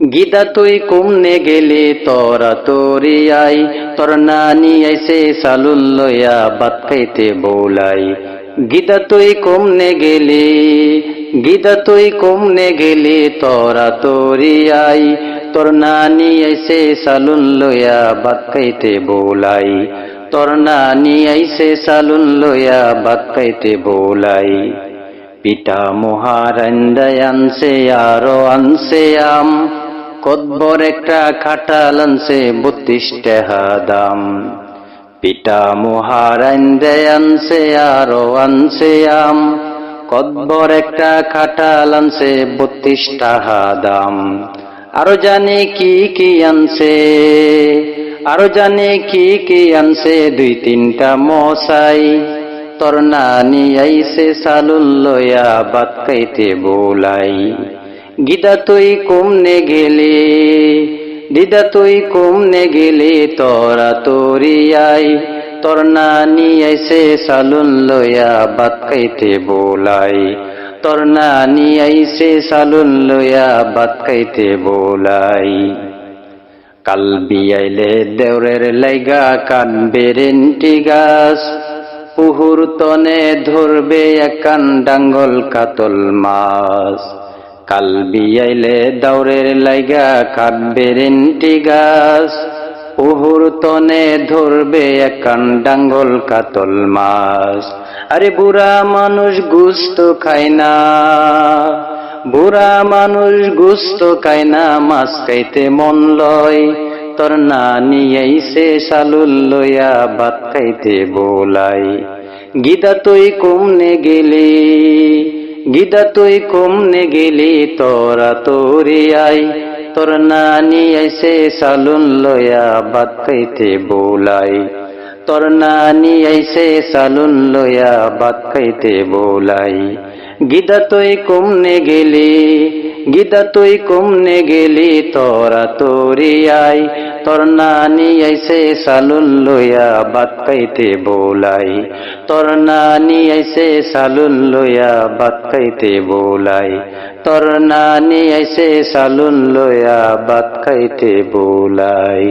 গীতা তুই কুমনে গেলে, তোরা তোরি আই। তোর নানি আইসে সালুল লয়া বাত খাইতে বৌলাই। গীতা তুই কুমনে গেলে, গীতা তুই কুমনে গেলে, তোরা তোরি আই। তোর নানি আইসে সালুন লয়া বাত খাইতে বৌলাই। তোর নানি আইসে সালুন লয়া বাত খাইতে বৌলাই। পিতা মহারান্দায় আনছে, আরও আনছে আম। কদবর একটা খাটাল আনছে বত্রিশ টাকা দাম পিতা মহারান্দায় আনছে, আরও আনছে আম। কদবর একটা খাটাল আনছে বত্রিশ টাকা দাম আরও জানে কি কি আনছে, আরও জানে কি কি আনছে দুই তিনটা মশাই। তোর নানি আইসে সালুল লয়া বাত খাইতে বোলাই। গীতা তুই কুমনে গেলে, দিদা তুই কুমনে গেলে, তোরা তোরি আই, তোর নানি আইসে সালুন লয়া বাত খাইতে বোলাই। তোর নানি আইসে সালুন লয়া বাত খাইতে বোলাই। কাল বিয়াইলে দেওরের লাইগা কানবে রেন্টি গাছ, পুহুর তনে ধরবে একান ডাঙ্গল কাতল মাছ। কাল বিয়াইলে লাইগা কাটবে রেন্টি গাছ। পুহুর তনে ধরবে একান ডাঙ্গল কাতল মাছ। আরে বুড়া মানুষ গুস্ত খায় না। বুড়া মানুষ গুস্ত খায় না, মাছ খাইতে মন লয়। তোর নানি আইসে সালুল লয়া ভাত খাইতে বোলাই। গীতা তুই কুমনে গেলি। গীতা তুই কুমনে গেলি তোরা তোরে আই। তোর নানি আইসে সালুন লয়া ভাত খাইতে বোলাই। তোর নানি আইসে সালুন লয়া ভাত খাইতে বোলাই। গীতা তুই কুমনে গেলি গীতা তুই কুমনে গেলি তোরা তোরি আই। তোর নানি আইসে সালুন লয়া বাত খাইতে বোলাই। তোর নানি আইসে সালুন লয়া বাত খাইতে বোলাই। তোর নানি আইসে সালুন লয়া বাত খাইতে বোলাই।